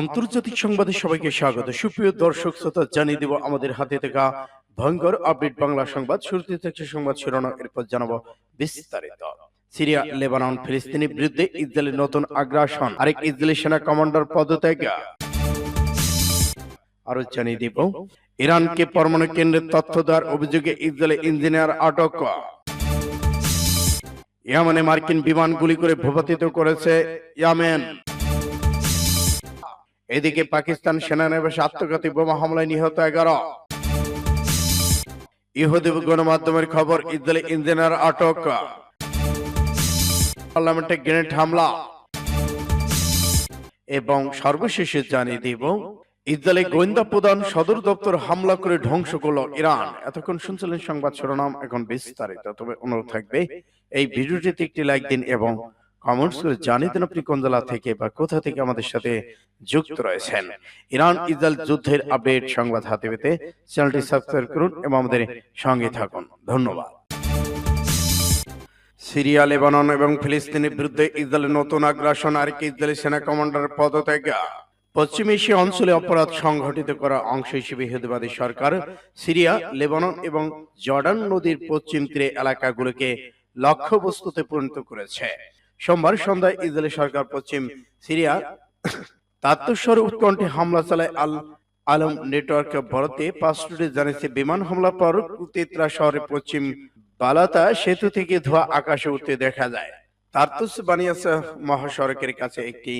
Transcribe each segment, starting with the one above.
আন্তর্জাতিক সংবাদে সবাইকে স্বাগত। সুপ্রিয় দর্শক শ্রোতা, জানিয়ে দেব আমাদের হাতে থাকা ভয়ঙ্কর আপডেট বাংলা সংবাদ। শুরুতে থাকছে সংবাদ শিরোনাম, এরপর জানাব বিস্তারিত। সিরিয়া, লেবানন ফিলিস্তিনের বিরুদ্ধে ইসরায়েলের নতুন আগ্রাসন। আরেক ইসরায়েলি সেনা কমান্ডার পদত্যাগ। আরও জানিয়ে দিব, ইরানকে পরমাণু কেন্দ্রের তথ্য দেওয়ার অভিযোগে ইসরায়েলি ইঞ্জিনিয়ার আটক। ইয়ামেনে মার্কিন বিমান গুলি করে ভূপাতিত করেছে ইয়ামেন। এদিকে পাকিস্তান সেনানিবাস আত্মঘাতী বোমা হামলায় নিহত এগারো। ইহুদি গণমাধ্যমের খবর ইসরায়েলি ইঞ্জিনিয়ার আটক। পার্লামেন্টে গ্রেনেড হামলা। এবং সর্বশেষে জানিয়ে দিব ইসরায়েলি গোয়েন্দা প্রধান সদর দপ্তর হামলা করে ধ্বংস করল ইরান। এতক্ষণ শুনছিলেন সংবাদ শিরোনাম, এখন বিস্তারিত। তবে অনুরোধ থাকবে, এই ভিডিওটিতে একটি লাইক দিন এবং কমেন্টস করে জানিয়ে দিন আপনি কোন জেলা থেকে বা কোথা থেকে আমাদের সাথে যুক্ত রয়েছেন। ইরান ইসরায়েল যুদ্ধের আপডেট সংবাদ হাতে পেতে চ্যানেলটি সাবস্ক্রাইব করুন এবং আমাদের সঙ্গে থাকুন। ধন্যবাদ। সিরিয়া লেবানন এবং ফিলিস্তিনের বিরুদ্ধে ইসরায়েলের নতুন আগ্রাসন আর কি ইসরায়েলি সেনা কমান্ডার পদত্যাগ। পশ্চিম এশিয়া অঞ্চলে অপরাধ সংঘটিত করা অংশ হিসেবে ইহুদিবাদী সরকার সিরিয়া লেবানন এবং জর্ডান নদীর পশ্চিম তীরে এলাকাগুলোকে লক্ষ্যবস্তুতে পরিণত করেছে। সোমবার সন্ধ্যায় ইসরায়েলি সরকার পশ্চিম সিরিয়া তাত্তস্বর উৎকণ্ঠে হামলা চালায় আল আলম নেটওয়ার্ক বরাতে পাসপোর্টে জানিয়েছে বিমান হামলার পর কুতেত্রা শহরের পশ্চিম বালাতা সেতু থেকে ধোয়া আকাশে উঠতে দেখা যায়। তার্তুস বানিয়াসা মহাসড়কের কাছে একটি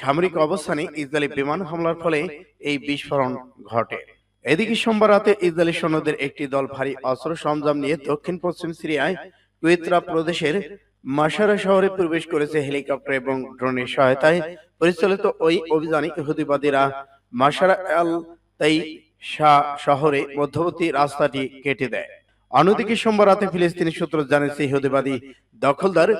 সামরিক অবস্থানে ইসরায়েলি বিমান হামলার ফলে এই বিস্ফোরণ ঘটে। এদিকে সোমবার রাতে ইসরায়েলি সৈন্যদের একটি দল ভারী অস্ত্র সরঞ্জাম নিয়ে দক্ষিণ পশ্চিম সিরিয়ায় কুয়েত্রা প্রদেশের মাসারা শহরে প্রবেশ করেছে হেলিকপ্টার এবং ড্রোনের সহায়তায় পরিচালিত ওই অভিযানে ইহুদিবাদীরা মাসারা আল তাই শাহ শহরে মধ্যবর্তী রাস্তাটি কেটে দেয়। অন্যদিকে সোমবার রাতে ফিলিস্তিনি সূত্র জানিয়েছে ইহুদিবাদী দখলদার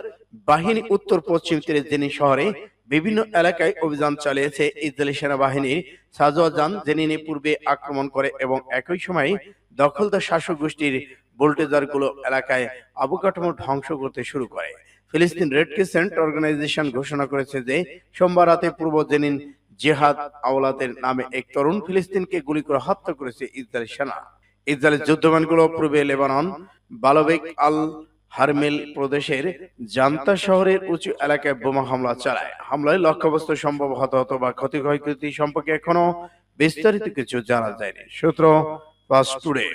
বাহিনী উত্তর পশ্চিম তীরে জেনি শহরে বিভিন্ন এলাকায় অভিযান চালিয়েছে ইসরায়েলি সেনাবাহিনীর সাজোয়াজান জেনিনে পূর্বে আক্রমণ করে এবং একই সময় দখলদার শাসক গোষ্ঠীর বোল্টেজারগুলো এলাকায় অবকাঠামো ধ্বংস করতে শুরু করে। ফিলিস্তিন রেড ক্রিসেন্ট অর্গানাইজেশন ঘোষণা করেছে যে, সোমবার রাতে পূর্ব জেনিন জেহাদ আওলাদের নামে এক তরুণ ফিলিস্তিনকে গুলি করে হত্যা করেছে ইসরায়েলি সেনা। ইসরায়েলের যুদ্ধবিমানগুলো পূর্বে লেবানন, বালবেক আল হারমেল প্রদেশের জান্তা শহরের উঁচু এলাকায় বোমা হামলা চালায়। হামলায় লক্ষ্যবস্তু সম্ভব হতাহত বা ক্ষতি ক্ষয়ক্ষতি সম্পর্কে এখনও বিস্তারিত কিছু জানা যায়নি। সূত্র পাস টুডে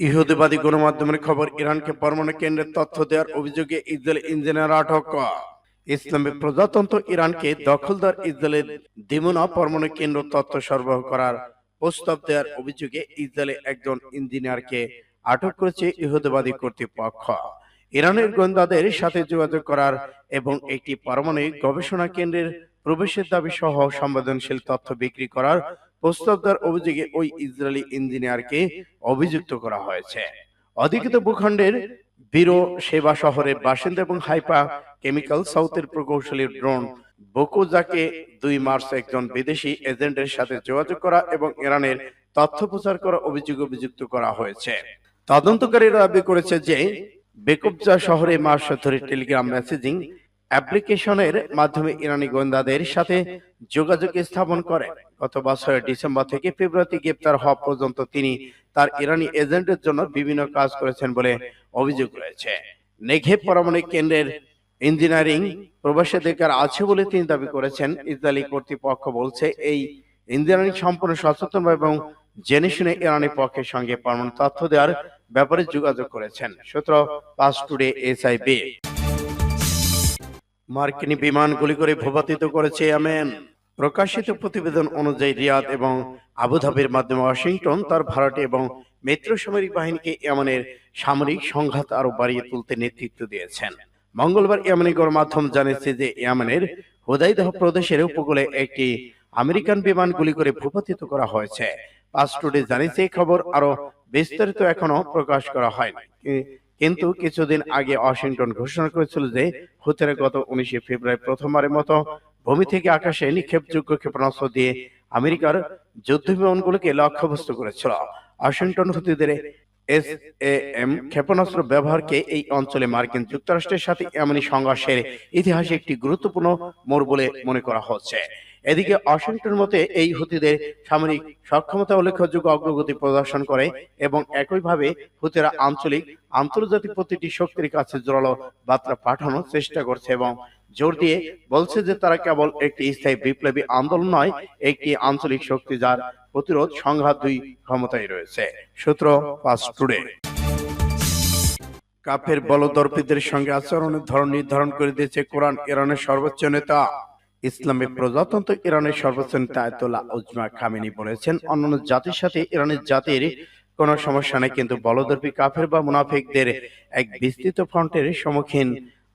ইহুদিবাদী গণমাধ্যমের খবর, ইরানকে পরমাণু কেন্দ্রের তথ্য দেওয়ার অভিযোগে ইসরায়েল ইঞ্জিনিয়ার আটক। ইসলামিক প্রজাতন্ত্র ইরানকে দখলদার ইসরায়েলের দিমুনা পরমাণু কেন্দ্র তথ্য সরবরাহ করার প্রস্তাব দেওয়ার অভিযোগে ইসরায়েলে একজন ইঞ্জিনিয়ারকে আটক করেছে ইহুদিবাদী কর্তৃপক্ষ। ইরানের গোয়েন্দাদের সাথে যোগাযোগ করার এবং একটি পারমাণবিক গবেষণা কেন্দ্রের প্রবেশের দাবি সহ সংবেদনশীল তথ্য বিক্রি করার প্রস্তাব দেওয়ার অভিযোগে ওই ইসরায়েলি ইঞ্জিনিয়ারকে অভিযুক্ত করা হয়েছে। অধিকৃত ভূখণ্ডের বীরো সেবা শহরের বাসিন্দা এবং হাইপা কেমিক্যাল সাউথের প্রকৌশলী ড্রোন বকুজাকে দুই মার্চ একজন বিদেশি এজেন্টের সাথে যোগাযোগ করা এবং ইরানের তথ্য প্রচার করা অভিযোগ অভিযুক্ত করা হয়েছে। তদন্তকারীরা দাবি করেছে যে বেকুবজা শহরে মাস ধরে টেলিগ্রাম মেসেজিং অ্যাপ্লিকেশনের মাধ্যমে ইরানি গোয়েন্দাদের সাথে যোগাযোগ স্থাপন করেন। গত বছরের ডিসেম্বর থেকে ফেব্রুয়ারিতে গ্রেপ্তার হওয়া পর্যন্ত তিনি তার ইরানি এজেন্টের জন্য বিভিন্ন কাজ করেছেন বলে অভিযোগ রয়েছে। নেঘেব পারমাণবিক কেন্দ্রের ইঞ্জিনিয়ারিং প্রবেশাধিকার আছে বলে তিনি দাবি করেছেন। ইসরায়েলি কর্তৃপক্ষ বলছে, এই ইঞ্জিনিয়ারিং সম্পূর্ণ সচেতন এবং জেনে শুনে ইরানি পক্ষের সঙ্গে পরমাণু তথ্য দেওয়ার ব্যাপারে যোগাযোগ করেছেন। সূত্র পাস টুডে এসআইবি। মার্কিনী বিমান গুলি করে ভূপাতিত করেছে ইয়েমেন। প্রকাশিত প্রতিবেদন অনুযায়ী রিয়াদ এবং আবুধাবির মাধ্যমে ওয়াশিংটন তার ভাড়াটে এবং মিত্র সামরিক বাহিনীকে ইয়েমেনের সামরিক সংঘাত আরও বাড়িয়ে তুলতে নেতৃত্ব দিয়েছেন। মঙ্গলবার ইয়েমেনি গণমাধ্যম জানিয়েছে যে ইয়েমেনের হুদাইদাহ প্রদেশের উপকূলে একটি আমেরিকান বিমান গুলি করে ভূপাতিত করা হয়েছে। পাঁচ টুডে জানিয়েছে, এই খবর আরও বিস্তারিত এখনও প্রকাশ করা হয়নি। কিন্তু কিছুদিন আগে ওয়াশিংটন ঘোষণা করেছিল যে হুতেরা গত উনিশে ফেব্রুয়ারি প্রথমবারের মতো ভূমি থেকে আকাশে নিক্ষেপযোগ্য ক্ষেপণাস্ত্র দিয়ে আমেরিকার যুদ্ধ বিমানগুলোকে লক্ষ্যবস্তু করেছিল। ওয়াশিংটন হুতিদের এস এ এম ক্ষেপণাস্ত্র ব্যবহারকে এই অঞ্চলে মার্কিন যুক্তরাষ্ট্রের সাথে এমনই সংঘর্ষের ইতিহাসে একটি গুরুত্বপূর্ণ মোড় বলে মনে করা হচ্ছে। এদিকে ওয়াশিংটন মতে এই হুতিদের সামরিক সক্ষমতা উল্লেখযোগ্য অগ্রগতি প্রদর্শন করে এবং একইভাবে হুতিরা আঞ্চলিক, আন্তর্জাতিক প্রতিটি শক্তির কাছে জোরালো বার্তা পাঠানোর চেষ্টা করছে এবং জোর দিয়ে বলছে যে তারা কেবল একটি স্থায়ী বিপ্লবী আন্দোলন নয়, একটি আঞ্চলিক শক্তি যার প্রতিরোধ সংঘাত দুই ক্ষমতায় রয়েছে। সূত্র পাঁচ টুডে। কাফের বলদর্পীদের সঙ্গে আচরণের ধরন নির্ধারণ করে দিয়েছে কোরআন, ইরানের সর্বোচ্চ নেতা। ইসলামী প্রজাতন্ত্র ইরানের সর্বোচ্চ নেতা আয়তুল্লাহ উজমা খামেনি বলেছেন, অন্যান্য জাতির সাথে ইরানের জাতির কোনো সমস্যা নেই, কিন্তু বলদর্পী কাফের বা মুনাফিকদের এক বিস্তৃত ফ্রন্টের সম্মুখীন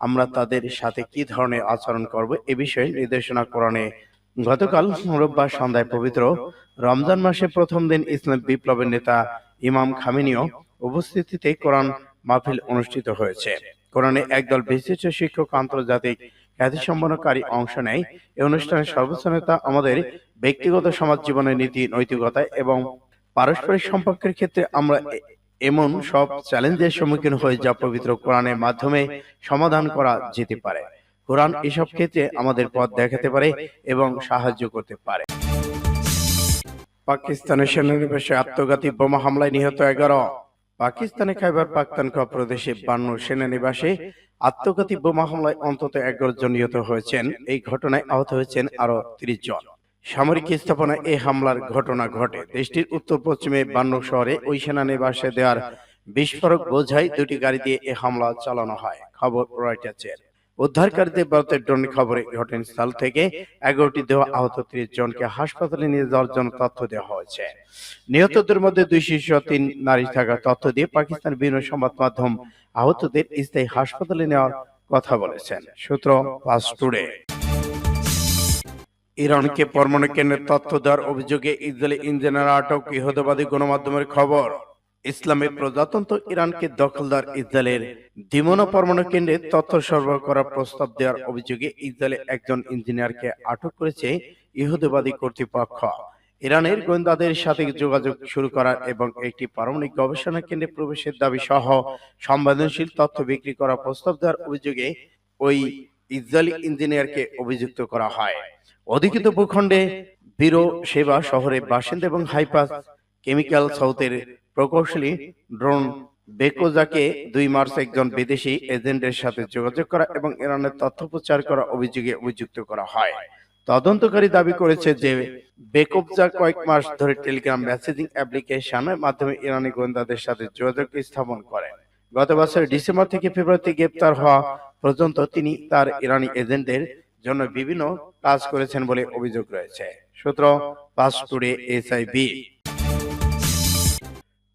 আমরা তাদের সাথে কি ধরনের আচরণ করব এ বিষয়ে নির্দেশনা কোরআনে। গতকাল রোববার সন্ধ্যায় পবিত্র রমজান মাসে প্রথম দিন ইসলাম বিপ্লবের নেতা ইমাম খামিনীয় উপস্থিতিতে কোরআন মাহফিল অনুষ্ঠিত হয়েছে। কোরআনে একদল বিশিষ্ট শিক্ষক আন্তর্জাতিক খ্যাতিসম্পন্নকারী অংশ নেয় এই অনুষ্ঠানে সর্বোচ্চ নেতা আমাদের ব্যক্তিগত সমাজ জীবনের নীতি নৈতিকতা এবং পারস্পরিক সম্পর্কের ক্ষেত্রে আমরা এমন সব চ্যালেঞ্জের সম্মুখীন হয়ে যা পবিত্র কোরআনের মাধ্যমে সমাধান করা যেতে পারে। কোরআন এসব ক্ষেত্রে আমাদের পথ দেখাতে পারে এবং সাহায্য করতে পারে। পাকিস্তানের সেনানিবাসে আত্মঘাতী বোমা হামলায় নিহত এগারো। পাকিস্তানের খাইবার পাখতানখোয়া প্রদেশে বান্ন সেনানিবাসে আত্মঘাতী বোমা হামলায় অন্তত এগারো জন নিহত হয়েছেন। এই ঘটনায় আহত হয়েছেন আরও তিরিশ জন। সামরিক স্থাপনায় এই হামলার ঘটনা ঘটে। দেশটির উত্তর পশ্চিমে বান্ন শহরে ওই সেনানিবাসে দেওয়ার বিস্ফোরক বোঝাই দুটি গাড়ি দিয়ে এই হামলা চালানো হয়। খবর রয়টার্সের। উদ্ধারকারীদের ভারতের ড্রোন খবরে ঘটনাস্থল থেকে এগারোটি দেহ আহত ত্রিশ জনকে হাসপাতালে নিয়ে যাওয়ার জন্য তথ্য দেওয়া হয়েছে। নিহতদের মধ্যে দুই শিশু তিন নারী থাকার তথ্য দিয়ে পাকিস্তান বিভিন্ন সংবাদ মাধ্যম আহতদের স্থায়ী হাসপাতালে নেওয়ার কথা বলেছেন। সূত্র পাস টুডে। ইরানকে পরমাণু কেন্দ্রের তথ্য দেওয়ার অভিযোগে ইসরায়েলি ইঞ্জিনিয়ার আটক ইহুদবাদী গণমাধ্যমের খবর। ইসলামী প্রজাতন্ত্র ইরানকে দখলদার ইসরায়েলের দিমোনা পরমাণু কেন্দ্রে তথ্য সরবরাহ করার প্রস্তাব দেওয়ার অভিযোগে ইসরায়েলে একজন ইঞ্জিনিয়ারকে আটক করেছে ইহুদিবাদী কর্তৃপক্ষ। ইরানের গোয়েন্দাদের সাথে যোগাযোগ শুরু করার এবং একটি পারমাণবিক গবেষণা কেন্দ্রে প্রবেশের দাবি সহ সংবেদনশীল তথ্য বিক্রি করার প্রস্তাব দেওয়ার অভিযোগে ওই ইসরায়েলি ইঞ্জিনিয়ারকে অভিযুক্ত করা হয়। অধিকৃত ভূখণ্ডে বীরো সেবা শহরে বাসিন্দা এবং হাইপাস কেমিক্যাল সাউথের প্রকৌশলী ড্রোন বেকোজাকে দুই মার্চ একজন বিদেশি এজেন্টের সাথে যোগাযোগ করা এবং ইরানের তথ্য প্রচার করা অভিযোগে অভিযুক্ত করা হয়। তদন্তকারী দাবি করেছে যে বেকবজা কয়েক মাস ধরে টেলিগ্রাম মেসেজিং অ্যাপ্লিকেশনের মাধ্যমে ইরানি গোয়েন্দাদের সাথে যোগাযোগ স্থাপন করেন গত বছর ডিসেম্বর থেকে ফেব্রুয়ারিতে গ্রেপ্তার হওয়া পর্যন্ত তিনি তার ইরানি এজেন্টদের জন্য বিভিন্ন কাজ করেছেন বলে অভিযোগ রয়েছে। সূত্র পাস টুডে এসআইবি।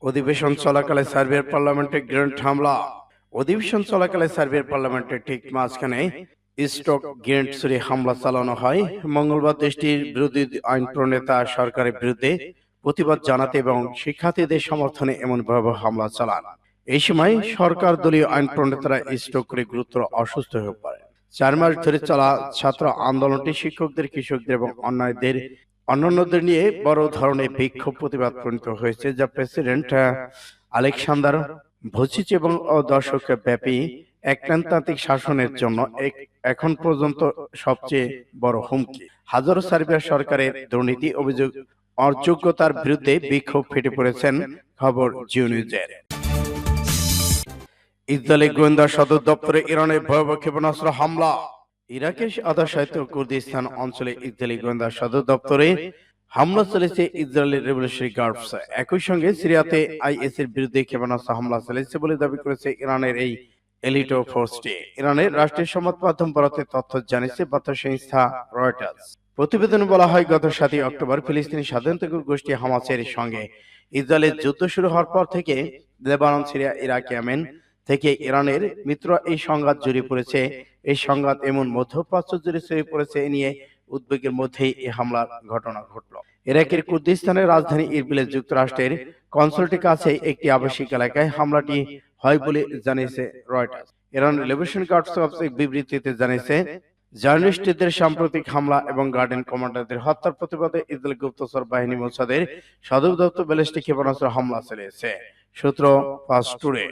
অধিবেশন চলাকালে সার্বিয়ার পার্লামেন্টে গ্রেনেড হামলা। অধিবেশন চলাকালে সার্বিয়ার পার্লামেন্টের ঠিক মাঝখানে স্টক গ্রেনেড ছুড়ে হামলা চালানো হয়। মঙ্গলবার দেশটির বিরোধী আইন প্রণেতা সরকারের বিরুদ্ধে প্রতিবাদ জানাতে এবং শিক্ষার্থীদের সমর্থনে এমন ভয়াবহ হামলা চালান। এই সময় সরকার দলীয় আইন প্রণেতারা স্ট্রোক করে গুরুতর অসুস্থ হয়ে পড়ে চার মাস ধরে চলা ছাত্র আন্দোলনটি শিক্ষকদের, কৃষকদের এবং অন্যায়দের অন্যান্যদের নিয়ে বড় ধরনের বিক্ষোভ প্রতিবাদ প্রণীত হয়েছে, যা প্রেসিডেন্ট আলেকসান্দার ভুচিচ এবং দর্শক ব্যাপী একনান্তান্তিক শাসনের জন্য এখন পর্যন্ত সবচেয়ে বড় হুমকি। হাজারো সার্বিয়া সরকারের দুর্নীতি অভিযোগ অযোগ্যতার বিরুদ্ধে বিক্ষোভ ফেটে পড়েছেন খবর জিও নিউজের ইসরায়েলি গোয়েন্দা সদর দপ্তরে ইরানের ভয়াবহ ক্ষেপণাস্ত্র হামলা। ইরাকের আদাশায়িত কুর্দিস্তান অঞ্চলে ইসরায়েলি গোয়েন্দা সদর দপ্তরে হামলা চলেছে ইসরায়েলের রেভলিউশনারি গার্ডস। একই সঙ্গে সিরিয়াতে আইএস এর বিরুদ্ধে ক্ষেপণাস্ত্র হামলা চলেছে বলে দাবি করেছে ইরানের এই এলিটো ফোর্সটি ইরানের রাষ্ট্রীয় সংবাদ মাধ্যম বরাতে তথ্য জানিয়েছে বার্তা সংস্থা রয়টার্স। প্রতিবেদনে বলা হয় গত সাতই অক্টোবর ফিলিস্তিনি স্বাধীনতা গোষ্ঠী হামাসের সঙ্গে ইসরায়েলের যুদ্ধ শুরু হওয়ার পর থেকে লেবানন সিরিয়া ইরাক ইয়েমেন থেকে ইরানের মিত্র এই সংঘাত জড়িয়ে পড়েছে। এই সংঘাত এমন মধ্যপ্রাচ্য জুড়ে ছড়িয়ে পড়েছে, এ নিয়ে উদ্বেগের মধ্যেই এই হামলার ঘটনা ঘটল। ইরাকের কুর্দিস্তানের রাজধানী ইরবিলে যুক্তরাষ্ট্রের কনসুলেটের কাছে একটি আবাসিক এলাকায় হামলাটি হয় বলে জানিয়েছে রয়টার্স। ইরান লিবারেশন গার্ডস এক বিবৃতিতে জানিয়েছে, জার্নালিস্টদের সাম্প্রতিক হামলা এবং গার্ডেন কমান্ডারদের হত্যার প্রতিবাদে ইসরায়েল গুপ্তচর বাহিনী মোসাদের সদর দপ্তর ব্যালিস্টিক ক্ষেপণাস্ত্র হামলা চালিয়েছে। সূত্র ফাস্ট টুডে।